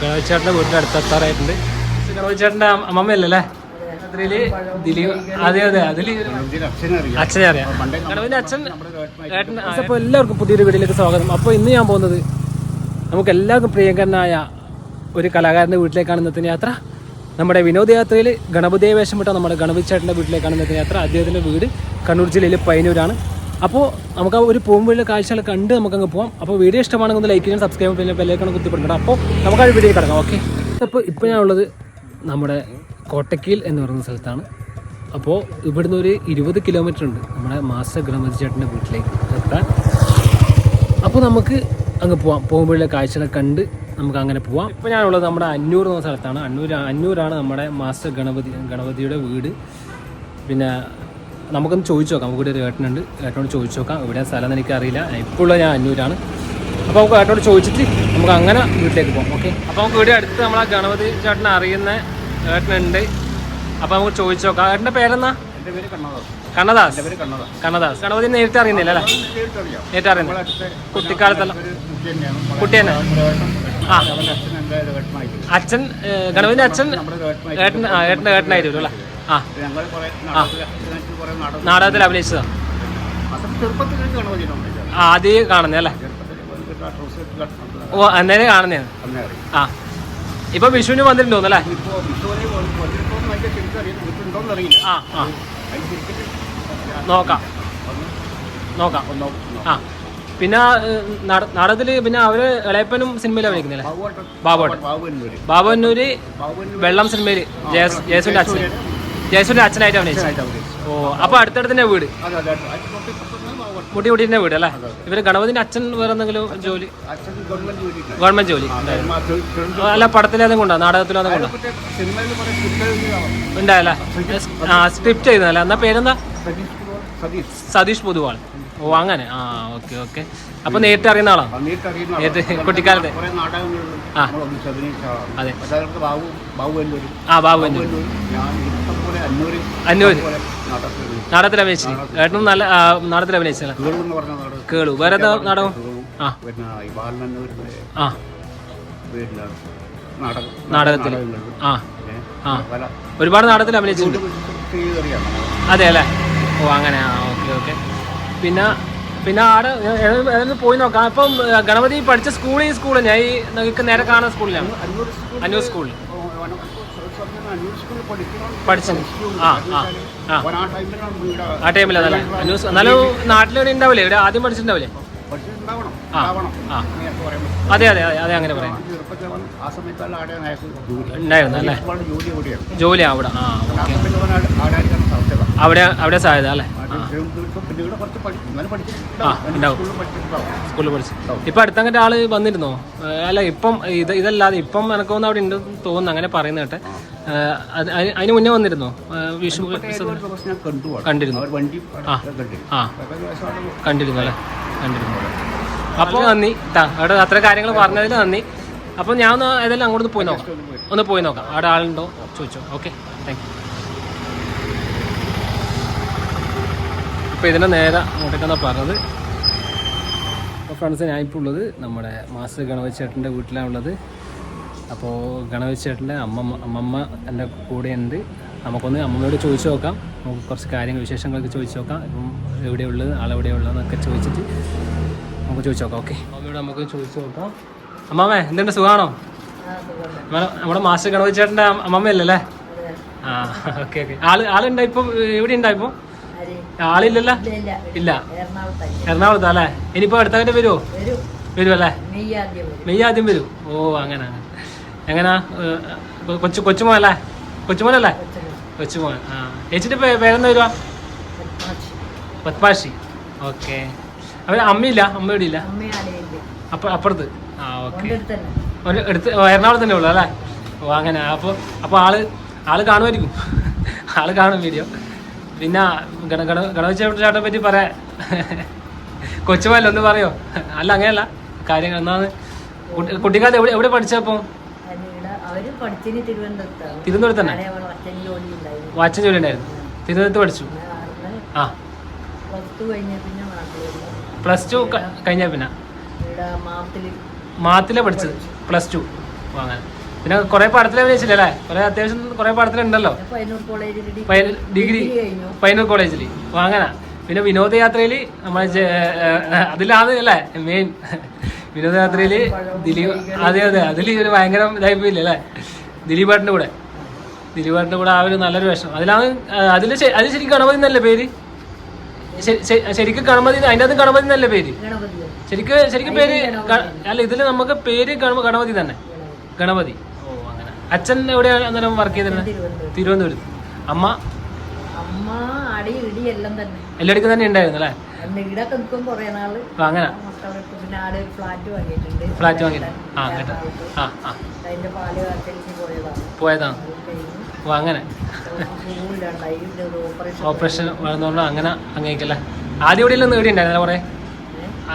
ഗണപതിച്ചേട്ടന്റെ വീടിന്റെ അടുത്ത് എത്താറായിട്ടുണ്ട്. അമ്മമ്മയല്ലേ അതെ അതിൽ അച്ഛനെ അറിയാം. എല്ലാവർക്കും പുതിയൊരു വീട്ടിലേക്ക് സ്വാഗതം. അപ്പോൾ ഇന്ന് ഞാൻ പോകുന്നത് നമുക്ക് എല്ലാവർക്കും പ്രിയങ്കരനായ ഒരു കലാകാരന്റെ വീട്ടിലേക്കാണ് ഇന്നത്തെ യാത്ര. നമ്മുടെ വിനോദയാത്രയിൽ ഗണപതിയെ വിട്ട നമ്മുടെ ഗണപതി ചേട്ടന്റെ വീട്ടിലേക്കാണ് ഇന്നത്തെ യാത്ര. അദ്ദേഹത്തിന്റെ വീട് കണ്ണൂർ ജില്ലയിലെ പയ്യന്നൂരാണ്. അപ്പോൾ നമുക്ക് ആ ഒരു പോകുമ്പോഴുള്ള കാഴ്ചകൾ കണ്ട് നമുക്കങ്ങ് പോകാം അപ്പോൾ വീഡിയോ ഇഷ്ടമാണെങ്കിൽ ലൈക്ക് ചെയ്യാൻ സബ്സ്ക്രൈബ് പിന്നെ ബെല്ലേക്കാണ് കുത്തിപ്പെടുന്നത് അപ്പോൾ നമുക്ക് ആ വീഡിയോ കിടക്കാം. ഓക്കെ അപ്പോൾ ഇപ്പോൾ ഞാൻ ഉള്ളത് നമ്മുടെ കോട്ടക്കീൽ എന്ന് പറയുന്ന സ്ഥലത്താണ്. അപ്പോൾ ഇവിടുന്ന് ഒരു ഇരുപത് കിലോമീറ്റർ ഉണ്ട്. നമ്മുടെ മാസ്റ്റർ ഗ്രഹമതി ചേട്ടന്റെ വീട്ടിലേക്ക് എത്താൻ. അപ്പോൾ നമുക്ക് അങ്ങ് പോവാം. പോകുമ്പോഴുള്ള കാഴ്ചകളെ കണ്ട് നമുക്ക് അങ്ങനെ പോവാം. ഇപ്പോൾ ഞാനുള്ളത് നമ്മുടെ അന്നൂർ എന്ന സ്ഥലത്താണ്. അന്നൂർ അന്നൂരാണ് നമ്മുടെ മാസ്റ്റർ ഗണപതി ഗണപതിയുടെ വീട്. പിന്നെ നമുക്കൊന്ന് ചോദിച്ചു നോക്കാം. നമുക്കിവിടെ ഒരു ഏട്ടനുണ്ട്. ഏട്ടനോട് ചോദിച്ചു നോക്കാം. ഇവിടെ സ്ഥലം എനിക്കറിയില്ല. ഇപ്പോൾ ഉള്ളത് ഞാൻ അന്നൂരാണ് അപ്പോൾ നമുക്ക് ഏട്ടനോട് ചോദിച്ചിട്ട് നമുക്ക് അങ്ങനെ വീട്ടിലേക്ക് പോകാം ഓക്കെ? അപ്പോൾ നമുക്ക് ഇവിടെ അടുത്ത് നമ്മളെ ഗണപതി ചേട്ടനെ അറിയുന്ന ഏട്ടനുണ്ട്. അപ്പോൾ നമുക്ക് ചോദിച്ചു നോക്കാം. ഏട്ടന്റെ പേരെന്നാ എന്റെ പേര് കണ്ണദാസ്. കണ്ണദാസ്. എന്റെ പേര് കണ്ണദാസ്. കണ്ണദാസ്. ഗണപതി നേരിട്ട് അറിയുന്നില്ല അല്ലേ? നേരിട്ട് അറിയുന്നില്ല. കുട്ടിക്കാലത്തല്ല കുട്ടിയെന്നെ കുട്ടി തന്നെ. ആ. അച്ഛൻ ഗണപതിന്റെ അച്ഛൻ ഏട്ടൻ ആ ഏട്ടന്റെ ഏട്ടനായിരുന്നു അല്ലേ? ആ ഞങ്ങൾ കുറേ നാടകത്തിൽ അഭിനയിച്ചതാ? ആ ആദ്യം കാണുന്നേ അല്ലേ? ഓ അന്നേരം കാണുന്ന ആ. ഇപ്പൊ വിഷുവിന് വന്നിട്ടുണ്ടോ അല്ലേ ആ ആ. നോക്കാം. നോക്കാം. ആ. പിന്നെ നടത്തിൽ പിന്നെ അവർ ഇളയപ്പനും സിനിമയിൽ അഭിനയിക്കുന്നില്ലേ ബാബുവേട്ടൻ. ബാബുവേട്ടൻ. ബാബു എന്നൂര് ബാബുന്നൂര് ബാബു വെള്ളം സിനിമയിൽ ജയസ് ജയസുവിന്റെ അച്ഛൻ ജയസുവിന്റെ അച്ഛനായിട്ട് അഭിനയിച്ചു? ഓ അപ്പൊ അടുത്തടുത്തന്നെ വീട്? മുട്ടി അതെ അതിന് തൊട്ടിപ്പുറത്തുനിന്ന് ബാബുവേട്ടൻ മുടി മുടിന്റെ വീട് അല്ലേ? ഇവർ ഗണപതിന്റെ അച്ഛൻ വേറെ എന്തെങ്കിലും ജോലി? ഗവൺമെന്റ് ജോലി അല്ല പടത്തിലേതും കൊണ്ടാ നാടകത്തിലേതും കൊണ്ടാ ഉണ്ടായല്ലേ? ആ സ്ക്രിപ്റ്റ് ചെയ്തല്ലേ എന്നാ പേരെന്താ? സതീഷ് പൊതുവാൾ. ഓ അങ്ങനെ. ആ ഓക്കെ ഓക്കെ. അപ്പൊ നേരിട്ട് അറിയുന്ന ആളാ നേരിട്ട്. കുട്ടിക്കാലത്തെ. ആ. അതെ. ബാബു ബാബു ആ ബാബു അന്നൂര് നാടകത്തിൽ അഭിനയിച്ചു. ഏട്ടനും നല്ല നാടകത്തിൽ അഭിനയിച്ചല്ലേ? കേളു. വേറെ ഏതാ നാടകം? ആ. ആ. നാടകത്തിൽ ആ. ആ. ഒരുപാട് നാടകത്തിൽ അഭിനയിച്ചിട്ടുണ്ട്. അതെ അല്ലേ ഓ അങ്ങനെ. ആ ഓക്കെ ഓക്കെ. പിന്നെ പിന്നെ ആടെ ഏതെങ്കിലും പോയി നോക്കാം. അപ്പം ഗണപതി പഠിച്ച സ്കൂളിൽ സ്കൂൾ ഞാൻ ഈ നിങ്ങൾക്ക് നേരെ കാണുന്ന സ്കൂളിലാണ്? അന്നൂർ സ്കൂളിൽ സ്കൂളിൽ പഠിച്ചു ആ ടൈമിൽ അതല്ലേ എന്നാലും നാട്ടിലിവിടെ ഉണ്ടാവില്ലേ? ഇവിടെ ആദ്യം പഠിച്ചിട്ടുണ്ടാവില്ലേ? അതെ അതെ അതെ അങ്ങനെ പറയാം. ജോലി. ഉണ്ടായിരുന്നു അല്ലേ? അവിടെ. ആ അവിടെ അവിടെ സാധ്യത അല്ലേ? ആ, ഉണ്ടാവും. സ്കൂളിൽ പഠിച്ചു. ഇപ്പൊ അടുത്തങ്ങട്ട് ആൾ വന്നിരുന്നോ? അല്ല ഇപ്പം ഇത് ഇതല്ലാതെ ഇപ്പം എനക്കൊന്നും അവിടെ ഉണ്ട് തോന്നുന്നു അങ്ങനെ പറയുന്ന കേട്ടെ. അതിന് മുന്നേ വന്നിരുന്നോ? വിഷു. കണ്ടിരുന്നു. ആ. കണ്ടിരുന്നു. അല്ലേ? കണ്ടിരുന്നു. അപ്പോൾ നന്ദി. അവിടെ അത്ര കാര്യങ്ങൾ പറഞ്ഞതിൽ നന്ദി. അപ്പോൾ ഞാൻ ഒന്ന് ഏതായാലും അങ്ങോട്ട് പോയി നോക്കാം. ഒന്ന് പോയി. നോക്കാം. അവിടെ ആളുണ്ടോ? ചോദിച്ചോ. ഓക്കെ. Thank you. അപ്പോൾ ഇതിന്റെ നേരെ അങ്ങോട്ടേക്കാണ് പറഞ്ഞത്. അപ്പോൾ ഫ്രണ്ട്സ് ഞാനിപ്പോൾ ഉള്ളത് നമ്മുടെ മാസ്റ്റർ ഗണപതി ചേട്ടന്റെ വീട്ടിലാണുള്ളത്. അപ്പോൾ ഗണപതി ചേട്ടന്റെ അമ്മമ്മ അമ്മമ്മ എന്റെ കൂടെ ഉണ്ട് നമുക്കൊന്ന് അമ്മമ്മയോട് ചോദിച്ചു നോക്കാം. നമുക്ക് കുറച്ച് കാര്യങ്ങൾ വിശേഷങ്ങളൊക്കെ ചോദിച്ചു നോക്കാം. ഇപ്പം എവിടെയുള്ളത് ആളെവിടെയുള്ളതെന്നൊക്കെ ചോദിച്ചിട്ട് നമുക്ക് ചോദിച്ചു നോക്കാം. ഓക്കെ അമ്മയോട് നമുക്ക് ചോദിച്ചു നോക്കാം. അമ്മാമേ എന്തുണ്ട്? സുഖമാണോ നമ്മുടെ- മാസ്റ്റർ ഗണപതി ചേട്ടന്റെ അമ്മമ്മയല്ലേ ആ ഓക്കെ ഓക്കെ ആൾ ആളുണ്ടോ ഇപ്പം? എവിടെ ഉണ്ടോ ഇപ്പം? ആളില്ലല്ലോ? ഇല്ല എറണാകുളത്ത് അല്ലേ? ഇനിയിപ്പോ അടുത്തവന്റെ വരുമോ വരും. അല്ലേ മെയ് ആദ്യം വരും. ഓ അങ്ങനെ അങ്ങനെ. എങ്ങനാ? കൊച്ചു കൊച്ചുമോൻ അല്ലേ കൊച്ചുമോനല്ലേ? കൊച്ചുമോൻ. ആ. ചേച്ചിട്ട് പേ- പേരെന്താ വരുവാ? പത്മാഷി ഓക്കെ. അവർ അമ്മയില്ല? അമ്മ ഇവിടെ ഇല്ല അപ്പ അപ്പുറത്ത്. ആ ഓക്കെ. ഒരു എടുത്ത് എറണാകുളത്ത് തന്നെ ഉള്ളു അല്ലേ? ഓ അങ്ങനെ. അപ്പോൾ അപ്പോൾ ആൾ ആൾ കാണുമായിരിക്കും. ആൾ കാണും വീഡിയോ. പിന്നെ ഗണ ഗണ ഗണപതി ചേട്ടനെ പറ്റി പറയാ. കൊച്ചുമല്ല ഒന്ന് പറയോ? അല്ല അങ്ങനെയല്ല. കാര്യങ്ങൾ എന്നാന്ന് കുട്ടിക്കാലത്ത് എവിടെ എവിടെ പഠിച്ചപ്പോൾ പഠിച്ചിന് തിരുവനന്തപുരത്താണ് തിരുവനന്തപുരത്ത് തന്നെ? അവിടെ അവളെ അച്ഛൻ ജോലി ഉണ്ടായിരുന്നു വാച്ചൻ ജോലി ഉണ്ടായിരുന്നു തിരുവനന്തപുരത്ത് പഠിച്ചു? ആ പ്ലസ് ടു കഴിഞ്ഞ പിന്നെ മാത്തിലെ പഠിച്ചത്? Plus two. അങ്ങനെ. പിന്നെ കുറെ പാടത്തിലെ അഭിനയിച്ചില്ല അല്ലേ കുറെ അത്യാവശ്യം കുറെ പയ്യന്നൂർ ഡിഗ്രി പൈനൂർ പയ്യന്നൂർ കോളേജിൽ അങ്ങനെ. പിന്നെ വിനോദയാത്രയിൽ നമ്മൾ അതിലാണ് അല്ലേ? മെയിൻ. വിനോദയാത്രയിൽ ദിലീപ് അതെ അതെ അതിൽ ഒരു ഭയങ്കര ഇതായി പോയില്ലേ അല്ലേ? ദിലീപേട്ടന്റെ കൂടെ. ദിലീപേട്ടന്റെ കൂടെ ആ ഒരു നല്ലൊരു വേഷം. അതിലാണ് അതിൽ അത് ശരിക്കും ഗണപതി എന്നല്ലേ പേര്? ശരി- ശരി- ശരിക്കും ഗണപതി അതിന്റെ അകത്ത് ഗണപതി എന്നല്ലേ പേര്? ശരിക്കും ശരിക്കും പേര് അല്ല ഇതിൽ നമുക്ക് പേര് ഗണ- ഗണപതി തന്നെ. ഗണപതി. ഓ അങ്ങനെ. അച്ഛൻ എവിടെയാണ് അന്നേരം വർക്ക് ചെയ്തിരുന്നത് തിരുവനന്തപുരത്ത്. അമ്മ? അമ്മ അടി ഇടി എല്ലാം തന്നെ. എല്ലായിടക്കും തന്നെ ഉണ്ടായിരുന്നു അല്ലേ? നിൽക്കും കുറേ നാൾ. അങ്ങനെ. പിന്നെ ആടെ ഒരു ഫ്ലാറ്റ് വാങ്ങിയിട്ടുണ്ട്. ഫ്ലാറ്റ് ആ കേട്ടോ ആ ആ. അതിന്റെ പാൽ കാച്ചലിന് പോയതാണ് പോയതാണ് അത് കഴിഞ്ഞു ഓ അങ്ങനെ. ഓപ്പറേഷൻ വളർന്നുകൊണ്ട് അങ്ങനെ അങ്ങേക്കല്ലേ ആദ്യം ഇവിടെ എല്ലാം നേടിയിട്ടുണ്ടായിരുന്നല്ലേ കുറെ?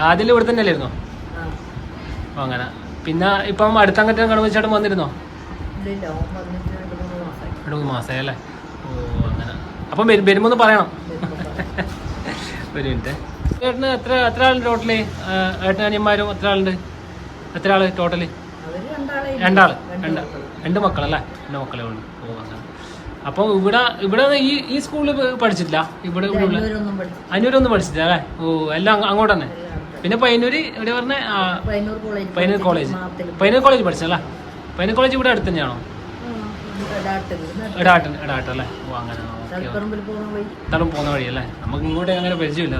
ആദ്യം ഇവിടെ തന്നെ അല്ലായിരുന്നോ? ഓ അങ്ങനെ. പിന്നെ ഇപ്പം അടുത്തങ്ങറ്റം കണവച്ചാട്ടം വന്നിരുന്നോ? രണ്ട് മൂന്ന് മാസമായി അല്ലേ? അപ്പം വരുമ്പോ വരുമ്പോൾ ഒന്ന് പറയണം. ഒരു മിനിറ്റ്. ഏട്ടന് എത്ര എത്ര ആളുണ്ട് ടോട്ടൽ? ഏട്ടനനിയന്മാരും എത്ര ആളുണ്ട്? എത്ര ആൾ ടോട്ടൽ? രണ്ടാളെ. രണ്ടാൾ. രണ്ട് രണ്ട് മക്കളല്ലേ രണ്ട് മക്കളെ ഉള്ളു. ഓ അപ്പോൾ ഇവിടെ ഇവിടെ ഈ ഈ സ്കൂളിൽ പഠിച്ചിട്ടില്ല? ഇവിടെ ഇവിടെ അഞ്ഞൂരൊന്നും പഠിച്ചിട്ടില്ല. അല്ലേ? ഓ എല്ലാം അങ്ങോട്ടന്നെ അങ്ങോട്ട് തന്നെ. പിന്നെ പയ്യന്നൂര് ഇവിടെ പറഞ്ഞ? പയ്യന്നൂർ കോളേജ് പയ്യന്നൂർ കോളേജ് പഠിച്ചല്ലേ പയ്യന്നൂർ കോളേജ് ഇവിടെ അടുത്ത് തന്നെയാണോ? ഇടാട്ടൻ ഇടാട്ടൻ അല്ലേ? ഓ അങ്ങനെ. ഓക്കെ പോകുന്ന വഴി. അല്ലേ നമുക്ക് ഇങ്ങോട്ട് അങ്ങനെ പരിചയമില്ല.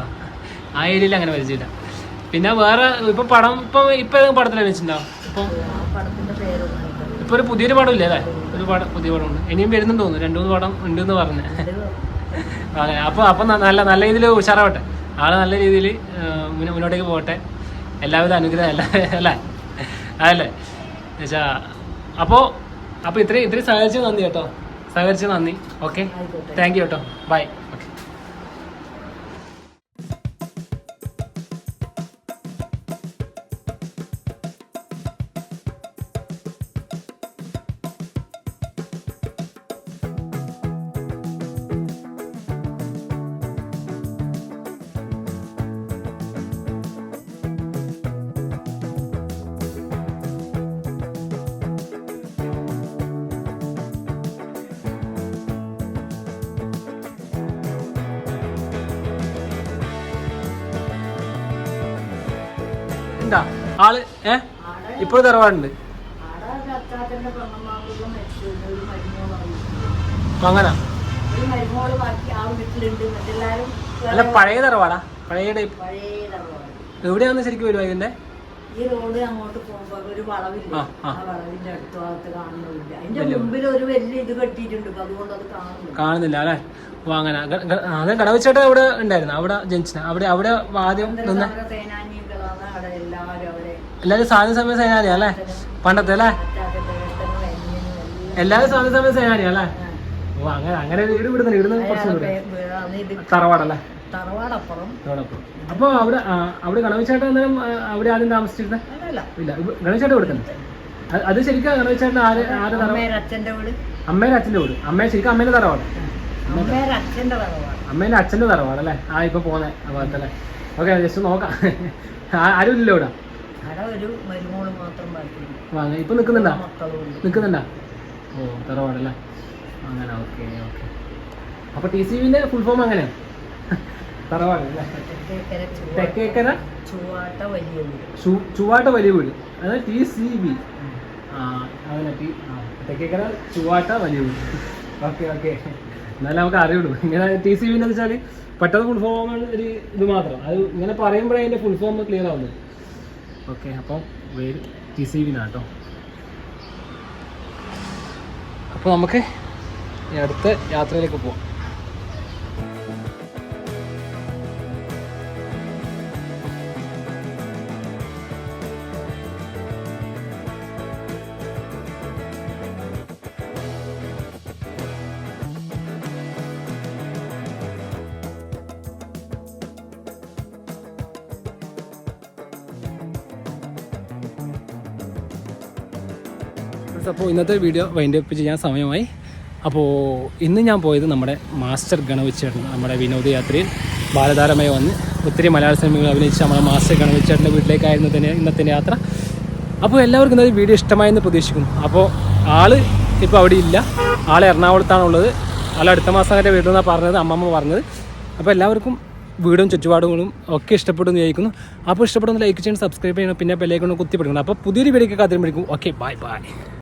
ആ ഏരിയയിൽ അങ്ങനെ പരിചയമില്ല. പിന്നെ വേറെ ഇപ്പൊ പടം ഇപ്പൊ ഇപ്പൊ ഏതെങ്കിലും പടത്തിൽ വെച്ചിട്ടുണ്ടാവും ഇപ്പൊ. ഇപ്പൊ ഒരു പുതിയൊരു പടം ഇല്ലേ അല്ലേ? ഒരു പടം പുതിയ പടം ഉണ്ട് ഇനിയും വരുന്നുണ്ട് തോന്നുന്നു. രണ്ടു മൂന്ന് പടം ഉണ്ടെന്ന് പറഞ്ഞു. ഇത് അങ്ങനെ അപ്പൊ അപ്പൊ നല്ല നല്ല രീതിയിൽ ഉഷാറാവട്ടെ. ആൾ നല്ല രീതിയിൽ മുന്നോട്ടേക്ക് പോകട്ടെ. എല്ലാവിധ അനുഗ്രഹം അല്ല അല്ലേ? അതല്ലേ? എന്നുവെച്ചാ അപ്പോൾ അപ്പോൾ ഇത്രയും ഇത്രയും സഹായിച്ചു നന്ദി കേട്ടോ. സഹകരിച്ച് നന്ദി. ഓക്കെ താങ്ക് യു കേട്ടോ. ബൈ ഓക്കെ ആൾ ഏ? ഇപ്പോഴും തറവാടുണ്ട്. അങ്ങനെ? അല്ല പഴയ തറവാടാ. പഴയ ടൈപ്പ്. എവിടെയാന്ന് ശരിക്കും വരുവാ ഇതിന്റെ? ഈ റോഡ് അങ്ങോട്ട് പോകുമ്പോ ഒരു വളവില്ല. ആ, ആ. ആ വളവിന്റെ അടുത്ത ഭാഗത്ത് കാണുന്നില്ല അതിന്റെ മുമ്പിൽ ഒരു വലിയ ഇത് കെട്ടിയിട്ടുണ്ട്. അപ്പൊ അതുകൊണ്ട് അത് കാണുന്നില്ല. കാണുന്നില്ല അല്ലേ? അങ്ങനെ. അതെ ഗണവച്ചേട്ടൻ അവിടെ ഉണ്ടായിരുന്നു. അവിടെ ജനിച്ചിന് അവിടെ അവിടെ ആദ്യം നിന്ന് സമര സേനാനികളാണ് അവിടെ എല്ലാവരും അവിടെ എല്ലാവരും സ്വാതന്ത്ര്യ സമയ സേനാനിയാ അല്ലേ? പണ്ടത്തെ അല്ലേ? എല്ലാവരും സ്വാതന്ത്ര്യ സമയ സേനാനിയാ അല്ലേ? ഓ അങ്ങനെ അങ്ങനെ വീട് വിടുന്നില്ല. ഇവിടുന്ന് കുറച്ച് തറവാടല്ലേ? അപ്പൊ അവിടെ അവിടെ ഗണവച്ചേട്ടൻ അന്നേരം അവിടെ ആദ്യം താമസിച്ചിരുന്നത് അല്ലല്ല. ഇല്ല. ഗണവച്ചേട്ടൻ ഇവിടെ തന്നെ? അത് ശരിക്കും ഗണവച്ചേട്ടൻ ആര് ആര് അച്ഛന്റെ വീട്. അമ്മേ അച്ഛന്റെ വീട്. അമ്മ ശരിക്കും അമ്മേന്റെ തറവാട്. അമ്മേന്റെ അച്ഛന്റെ തറവാട്. അല്ലേ ആ ഇപ്പൊ പോന്നെ ഭാഗത്തല്ലേ. ഓക്കെ ജസ്റ്റ് നോക്കാം. ആരും ഇല്ലല്ലോ ഇവിടെ? അവിടെ ഒരു മരുമോൾ മാത്രം ഇപ്പൊ ഓ തറവാടല്ലേ അങ്ങനെ ഓക്കെ ഓക്കെ. അപ്പൊ ടി സി വിന്റെ ഫുൾ ഫോം അങ്ങനെ? തറവാട് തെക്കേക്കര ചുവാട്ട വലിയ വീട്. അതായത് ടി സി ബി ആ ടി തെക്കേക്കര ചുവാട്ട വലിയ വീട്. Okay okay. എന്നാലും നമുക്ക് അറിയുള്ളൂ. ഇങ്ങനെ ടി സി ബിന്ന് വെച്ചാൽ പെട്ടെന്ന് ഫുൾ ഫോം ഒരു ഇത് മാത്രം. അത് ഇങ്ങനെ പറയുമ്പോഴേ അതിന്റെ ഫുൾ ഫോം ക്ലിയർ ആവുന്നത് ഓക്കെ അപ്പം പേര് ടി ബിന്നാട്ടോ അപ്പോൾ നമുക്ക് അടുത്ത യാത്രയിലേക്ക് പോവാം. അപ്പോൾ ഇന്നത്തെ വീഡിയോ വൈൻഡ് അപ്പ് ചെയ്യാൻ സമയമായി. അപ്പോൾ ഇന്ന് ഞാൻ പോയത് നമ്മുടെ മാസ്റ്റർ ഗണവിച്ചേട്ടൻ നമ്മുടെ വിനോദയാത്രയിൽ ബാലതാരമായി വന്ന് ഒത്തിരി മലയാള സിനിമകൾ അഭിനയിച്ച നമ്മുടെ മാസ്റ്റർ ഗണവിച്ചേട്ടന്റെ വീട്ടിലേക്കായിരുന്നു തന്നെ ഇന്നത്തെ യാത്ര. അപ്പോൾ എല്ലാവർക്കും ഇന്നത്തെ വീഡിയോ ഇഷ്ടമായെന്ന് പ്രതീക്ഷിക്കുന്നു. അപ്പോൾ ആൾ ഇപ്പോൾ അവിടെ ഇല്ല. ആൾ എറണാകുളത്താണുള്ളത്. ആൾ അടുത്ത മാസം വരെ നിന്നാണ് പറഞ്ഞത് അമ്മമ്മ പറഞ്ഞത്. അപ്പോൾ എല്ലാവർക്കും വീടും ചുറ്റുപാടുകളും ഒക്കെ ഇഷ്ടപ്പെടുന്നു ചോദിക്കുന്നു അപ്പോൾ ഇഷ്ടപ്പെടുന്ന ലൈക്ക് ചെയ്യണം സബ്സ്ക്രൈബ് ചെയ്യണം പിന്നെ ബെല്ലൈക്കണം കുത്തി അപ്പോൾ പുതിയൊരു വീഡിയോ കാത്തിരുമ്പോഴേക്കും ഓക്കെ ബൈ ബൈ